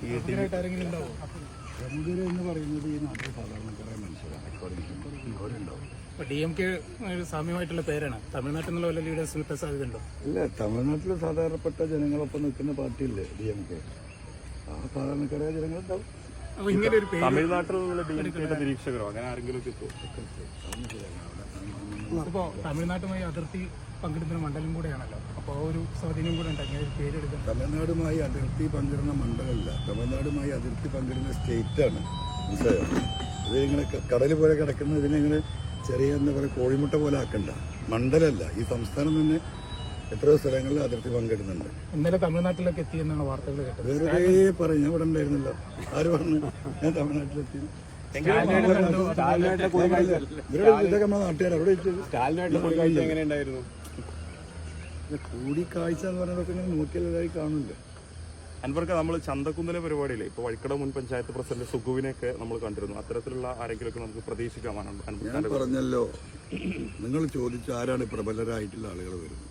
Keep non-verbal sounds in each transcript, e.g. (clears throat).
ഈ ഡി- പ്രമുഖർ എന്ന് പറയുന്നത് ഈ നാട്ടിൽ സാധാരണക്കാരായ മനുഷ്യരാണ് അക്കോർഡിംഗ് അവരുണ്ടാവും ഇപ്പൊ ഡി എം കെ സാമ്യമായിട്ടുള്ള പേരാണ്. തമിഴ്നാട്ടിൽ നിന്നുള്ള വല്ല ലീഡേഴ്സ് കിട്ടാൻ സാധ്യതയുണ്ടോ? ഇല്ല തമിഴ്നാട്ടിലെ സാധാരണപ്പെട്ട ജനങ്ങളൊപ്പം നിൽക്കുന്ന പാർട്ടിയില്ലേ ഡി എം കെ? ആ സാധാരണക്കാരായ ജനങ്ങളുണ്ടാവും. അപ്പൊ ഇങ്ങനെ ഒരു പേര് തമിഴ്നാട്ടിലുള്ള ഡി എം കെയുടെ നിരീക്ഷകരോ? അങ്ങനെ ആരെങ്കിലും ഒക്കെ എത്തുമോ തമിഴ്നാട്ടുമായി അതിർത്തി പങ്കിടുന്ന മണ്ഡലം കൂടെയാണല്ലോ. അപ്പോൾ ആ ഒരു സ്വാധീനം കൂടെ ഉണ്ട്. അങ്ങനെ ഒരു പേരെടുക്കാൻ തമിഴ്നാടുമായി അതിർത്തി പങ്കിടുന്ന മണ്ഡലമല്ല. തമിഴ്നാടുമായി അതിർത്തി പങ്കിടുന്ന സ്റ്റേറ്റാണ്. മനസ്സിലായോ? ഇത് ഇങ്ങനെ കടൽ പോലെ കിടക്കുന്ന ഇതിനിങ്ങനെ ചെറിയ എന്താ പറയുക കോഴിമുട്ട പോലെ ആക്കണ്ട. മണ്ഡലമല്ല ഈ സംസ്ഥാനം തന്നെ എത്രയോ സ്ഥലങ്ങളിൽ അതിർത്തി പങ്കിടുന്നുണ്ട്. ഇന്നലെ തമിഴ്നാട്ടിലേക്ക് എത്തിയെന്നാണ് വാർത്തകൾ കേട്ടത്. വേറെ പറയും. ഞാൻ ഇവിടെ ഉണ്ടായിരുന്നല്ലോ. ആര് പറഞ്ഞു? ഞാൻ തമിഴ്നാട്ടിലെത്തി. ഇവരുടെ ഇതൊക്കെ നമ്മുടെ നാട്ടുകാർ അവിടെ എങ്ങനെ ഉണ്ടായിരുന്നു? കൂടിക്കാഴ്ച എന്ന് പറയുന്നതൊക്കെ ഞാൻ നോക്കിയല്ലായി കാണുന്നുണ്ട്. അൻവർക്ക് നമ്മൾ ചന്തക്കുന്നിലെ പരിപാടിയില്ലേ? ഇപ്പൊ വഴിക്കട മുൻ പഞ്ചായത്ത് പ്രസിഡന്റ് സുഗുവിനെയൊക്കെ നമ്മൾ കണ്ടിരുന്നു. അത്തരത്തിലുള്ള ആരെങ്കിലുമൊക്കെ നമുക്ക് പ്രതീക്ഷിക്കാമാണ് ഞാൻ പറഞ്ഞല്ലോ നിങ്ങൾ ചോദിച്ച ആരാണ് പ്രബലരായിട്ടുള്ള ആളുകൾ വരുന്നത്?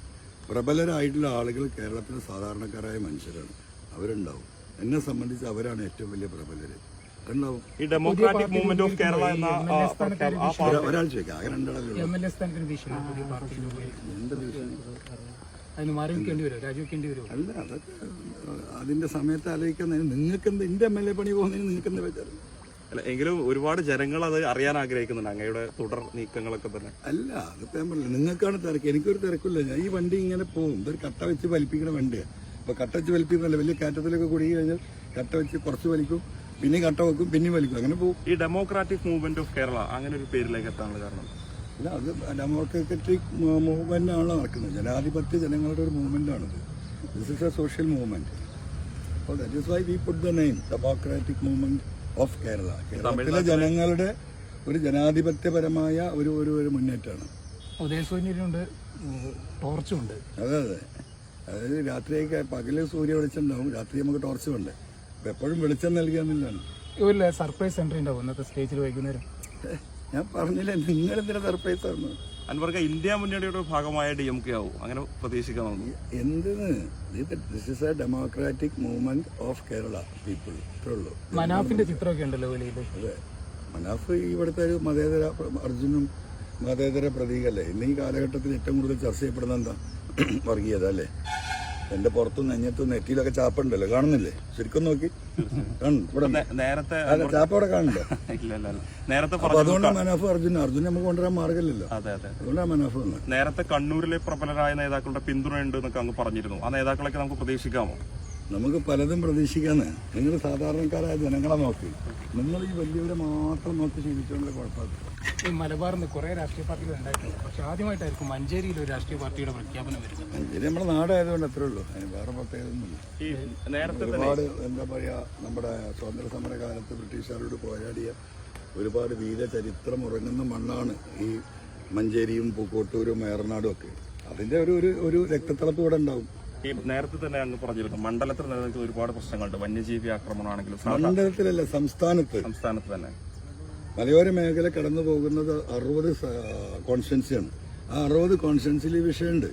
പ്രബലരായിട്ടുള്ള ആളുകൾ കേരളത്തിലെ സാധാരണക്കാരായ മനുഷ്യരാണ്. അവരുണ്ടാവും. എന്നെ സംബന്ധിച്ച് അവരാണ് ഏറ്റവും വലിയ പ്രബലര്. ഈ ഡെമോക്രാറ്റിക് മൂവ്മെന്റ് ഓഫ് കേരള എന്ന ഒരാൾ ചോദിക്കാം അങ്ങനെ ഭീഷണി? അതിന് മാറി വെക്കേണ്ടി വരുമോ? രാജിവെക്കേണ്ടി വരുമോ? അല്ല അതൊക്കെ അതിന്റെ സമയത്ത് ആലോചിക്കുന്നതിന് നിങ്ങൾക്ക് എന്ത് എന്റെ എം എൽ എ പണി പോകുന്നതിന് നിങ്ങൾക്ക് എന്താ വെച്ചാൽ അല്ല എങ്കിലും ഒരുപാട് ജനങ്ങൾ അത് അറിയാൻ ആഗ്രഹിക്കുന്നുണ്ട് അങ്ങയുടെ തുടർ നീക്കങ്ങളൊക്കെ തന്നെ. അല്ല അതിപ്പോ ഞാൻ പറഞ്ഞില്ല നിങ്ങൾക്കാണ് തിരക്ക് എനിക്കൊരു തിരക്കില്ല. ഞാൻ ഈ വണ്ടി ഇങ്ങനെ പോകും. ഇതൊരു കട്ട വെച്ച് വലിപ്പിക്കുന്ന വണ്ടിയാണ് അപ്പൊ കട്ട വെച്ച് വലിപ്പിക്കുന്നല്ല വലിയ കാറ്റത്തിലൊക്കെ കുടുങ്ങി കഴിഞ്ഞാൽ കട്ട വെച്ച് കുറച്ച് വലിക്കും പിന്നെ കട്ട വെക്കും പിന്നെ വലിക്കും അങ്ങനെ പോകും. ഈ ഡെമോക്രാറ്റിക് മൂവ്മെന്റ് ഓഫ് കേരള അങ്ങനെ ഒരു പേരിലേക്ക് എത്താനുള്ള കാരണം അല്ല അത് ഡെമോക്രാറ്റിക് മൂവ്മെന്റ് ആണ് നടക്കുന്നത്. ജനാധിപത്യ ജനങ്ങളുടെ ഒരു മൂവ്മെന്റ് ആണിത്. This is a social movement അപ്പോൾ that is why we put the name democratic movement of Kerala കേരളത്തിലെ ജനങ്ങളുടെ ഒരു ജനാധിപത്യപരമായ ഒരു ഒരു ഒരു മുന്നേറ്റമാണ്. ഉദയസൂര്യനുണ്ട് ടോർച്ചും ഉണ്ട് അതെ അതെ. അതായത് രാത്രിയൊക്കെ പകൽ സൂര്യ വെളിച്ചുണ്ടാവും രാത്രി നമുക്ക് ടോർച്ചും ഉണ്ട്. അപ്പോൾ എപ്പോഴും വെളിച്ചം നൽകാന്നില്ലാണ് ഇല്ല സർപ്രൈസ് എൻട്രി ഉണ്ടാവും. ഇന്നത്തെ സ്റ്റേജിൽ വൈകുന്നേരം. (laughs) ഞാൻ പറഞ്ഞില്ലേ നിങ്ങൾ എന്തിനാ സർപ്രൈസ് ആണ് അൻവർക്ക് ഇന്ത്യ മുന്നണിയുടെ ഒരു ഭാഗമായ ഡി എം കെ ആവും. അങ്ങനെ പ്രതീക്ഷിക്കാവുന്നു. എന്തിന്? This is a democratic movement of Kerala people ഇത്രയുള്ളൂ മനാഫിന്റെ ചിത്രമൊക്കെ ഉണ്ടല്ലോ വെളിയിൽ അതെ. മനാഫ് ഇവിടുത്തെ ഒരു മതേതര അർജുനും മതേതര പ്രതീകല്ലേ? ഇന്ന് ഈ കാലഘട്ടത്തിൽ ഏറ്റവും കൂടുതൽ ചർച്ച ചെയ്യപ്പെടുന്ന എന്താ? (clears throat) വർഗീയത അല്ലേ? എന്റെ പുറത്തും നെഞ്ഞത്ത് നെറ്റിയിലൊക്കെ ചാപ്പുണ്ടല്ലോ കാണുന്നില്ലേ? ശരിക്കും നോക്കി. നേരത്തെ ചാപ്പ അവിടെ ഇല്ല. നേരത്തെ അതുകൊണ്ട് മനോഫ് അർജുൻ അർജുൻ നമുക്ക് കൊണ്ടുവരാൻ മാർഗമില്ലല്ലോ. അതെ അതെ. അതുകൊണ്ടാണ് മനാഫ് നേരത്തെ കണ്ണൂരിലെ പ്രബലരായ നേതാക്കളുടെ പിന്തുണ ഉണ്ട് എന്നൊക്കെ അങ്ങ് പറഞ്ഞിരുന്നു. ആ നേതാക്കളൊക്കെ നമുക്ക് പ്രതീക്ഷിക്കാമോ? നമുക്ക് പലതും പ്രതീക്ഷിക്കാന്ന്. നിങ്ങൾ സാധാരണക്കാരായ ജനങ്ങളെ നോക്കി. നിങ്ങൾ ഈ വലിയവരെ മാത്രം നോക്കി ശീലിച്ചുകൊണ്ട് കുഴപ്പമില്ല. ഈ മലബാറിൽ നിന്ന് കുറെ രാഷ്ട്രീയ പാർട്ടികൾ ഉണ്ടായിട്ടുണ്ട്. പക്ഷെ ആദ്യമായിട്ടായിരിക്കും മഞ്ചേരിയിൽ ഒരു രാഷ്ട്രീയ പാർട്ടിയുടെ പ്രഖ്യാപനം വരുന്നത്. മഞ്ചേരി നമ്മുടെ നാടായതുകൊണ്ട് അത്രേ ഉള്ളൂ. അതിന് വേറെ പ്രത്യേകതയൊന്നുമില്ല. ഈ നേരത്തെ തന്നെ ഒരുപാട് എന്താ പറയാ നമ്മുടെ സ്വാതന്ത്ര്യ സമര കാലത്ത് ബ്രിട്ടീഷുകാരോട് പോരാടിയ ഒരുപാട് വീര ചരിത്രം ഉറങ്ങുന്ന മണ്ണാണ് ഈ മഞ്ചേരിയും പൂക്കോട്ടൂരും ഏറനാടും ഒക്കെ. അതിന്റെ ഒരു ഒരു ഒരു രക്തത്തിളപ്പ് ഇവിടെ ഉണ്ടാവും. ഈ നേരത്തെ തന്നെ അങ്ങ് പറഞ്ഞിരുന്നു. മണ്ഡലത്തിൽ നിലനിൽക്കുന്ന ഒരുപാട് പ്രശ്നങ്ങളുണ്ട്. വന്യജീവി ആക്രമണമാണെങ്കിലും മണ്ഡലത്തിലല്ല സംസ്ഥാനത്ത്. സംസ്ഥാനത്ത് തന്നെ. മലയോര മേഖല കടന്നു പോകുന്നത് അറുപത് കോൺസ്റ്റൻസിയാണ്. ആ അറുപത് കോൺസ്റ്റൻസിൽ ഈ വിഷയമുണ്ട്.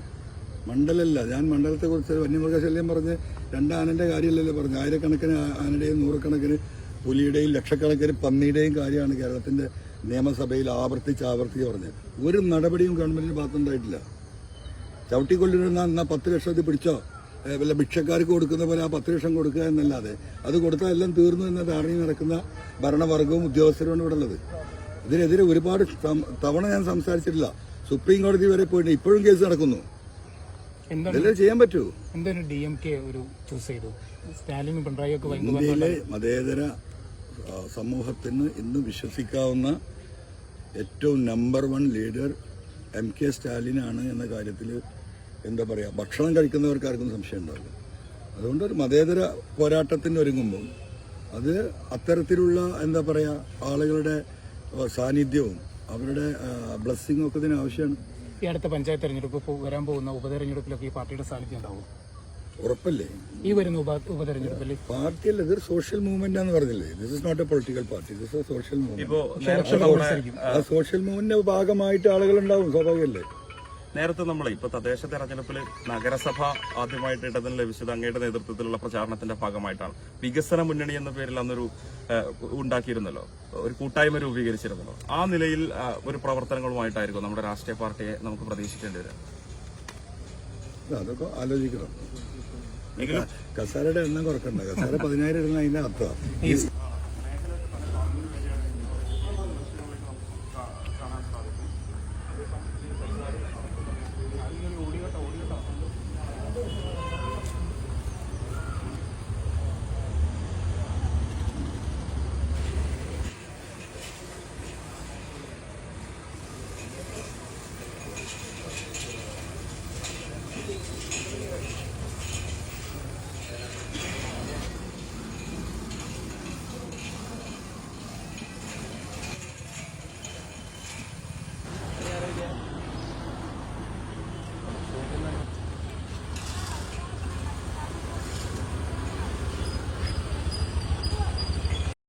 മണ്ഡലമല്ല ഞാൻ മണ്ഡലത്തെ കുറിച്ച് വന്യമൃഗശല്യം പറഞ്ഞ് രണ്ടാനന്റെ കാര്യമല്ലല്ലോ പറഞ്ഞു ആയിരക്കണക്കിന് ആനയുടെയും നൂറുകണക്കിന് പുലിയുടെയും ലക്ഷക്കണക്കിന് പന്നിയുടെയും കാര്യമാണ് കേരളത്തിന്റെ നിയമസഭയിൽ ആവർത്തിച്ച് ആവർത്തിച്ച് പറഞ്ഞത്. ഒരു നടപടിയും ഗവൺമെന്റിന്റെ ഭാഗത്തുണ്ടായിട്ടില്ല ചവിട്ടിക്കൊള്ളിരുന്ന എന്നാ പത്ത് ലക്ഷത്തിൽ പിടിച്ചോ? വല്ല ഭിക്ഷക്കാർക്ക് കൊടുക്കുന്ന പോലെ ആ പത്ത് ലക്ഷം കൊടുക്കുക എന്നല്ലാതെ. അത് കൊടുത്താൽ എല്ലാം തീർന്നു എന്ന ധാരണയിൽ നടക്കുന്ന ഭരണവർഗവും ഉദ്യോഗസ്ഥരുമാണ് ഇവിടെ ഉള്ളത്. ഇതിനെതിരെ ഒരുപാട് തവണ ഞാൻ സംസാരിച്ചിട്ടില്ല. സുപ്രീം കോടതി വരെ പോയിട്ട് ഇപ്പോഴും കേസ് നടക്കുന്നു. ചെയ്യാൻ പറ്റൂ. ഇന്ത്യയിലെ മതേതര സമൂഹത്തിന് ഇന്ന് വിശ്വസിക്കാവുന്ന ഏറ്റവും number one leader M K സ്റ്റാലിനാണ് എന്ന കാര്യത്തിൽ എന്താ പറയുക ഭക്ഷണം കഴിക്കുന്നവർക്ക് ആർക്കും സംശയം ഉണ്ടാവില്ല. അതുകൊണ്ട് ഒരു മതേതര പോരാട്ടത്തിന് ഒരുങ്ങുമ്പോൾ അത് അത്തരത്തിലുള്ള എന്താ പറയുക ആളുകളുടെ സാന്നിധ്യവും അവരുടെ ബ്ലെസ്സിങ്ങും ഒക്കെ ഇതിന് ആവശ്യമാണ്. ഈ അടുത്ത പഞ്ചായത്ത് തെരഞ്ഞെടുപ്പ് വരാൻ പോകുന്ന ഉപതെരഞ്ഞെടുപ്പിലൊക്കെ ഈ പാർട്ടിയുടെ സാന്നിധ്യം ഉണ്ടാവും ഉറപ്പല്ലേ? ഈ വരുന്ന ഉപതെരഞ്ഞെടുപ്പല്ലേ? പാർട്ടി അല്ല ഇതൊരു സോഷ്യൽ മൂവ്മെന്റ് ആണെന്ന് പറഞ്ഞില്ലേ? This is not a political party this social movement ആ സോഷ്യൽ മൂവ്മെന്റിന്റെ ഭാഗമായിട്ട് ആളുകൾ ഉണ്ടാവും സ്വാഭാവികമല്ലേ നേരത്തെ നമ്മൾ ഇപ്പൊ തദ്ദേശ തെരഞ്ഞെടുപ്പിൽ നഗരസഭ ആദ്യമായിട്ട് ഇടതിന് ലഭിച്ചത് അങ്ങയുടെ നേതൃത്വത്തിലുള്ള പ്രചാരണത്തിന്റെ ഭാഗമായിട്ടാണ്. വികസന മുന്നണി എന്ന പേരിൽ അന്നൊരു ഉണ്ടാക്കിയിരുന്നല്ലോ. ഒരു കൂട്ടായ്മ രൂപീകരിച്ചിരുന്നല്ലോ. ആ നിലയിൽ ഒരു പ്രവർത്തനങ്ങളുമായിട്ടായിരിക്കും നമ്മുടെ രാഷ്ട്രീയ പാർട്ടിയെ നമുക്ക് പ്രതീക്ഷിക്കേണ്ടി വരിക. അതൊക്കെ ആലോചിക്കണം. കസാരയുടെ എണ്ണം കുറക്കണ്ട കസാര പതിനായിരം ഇടുന്ന അതിന്റെ അർത്ഥം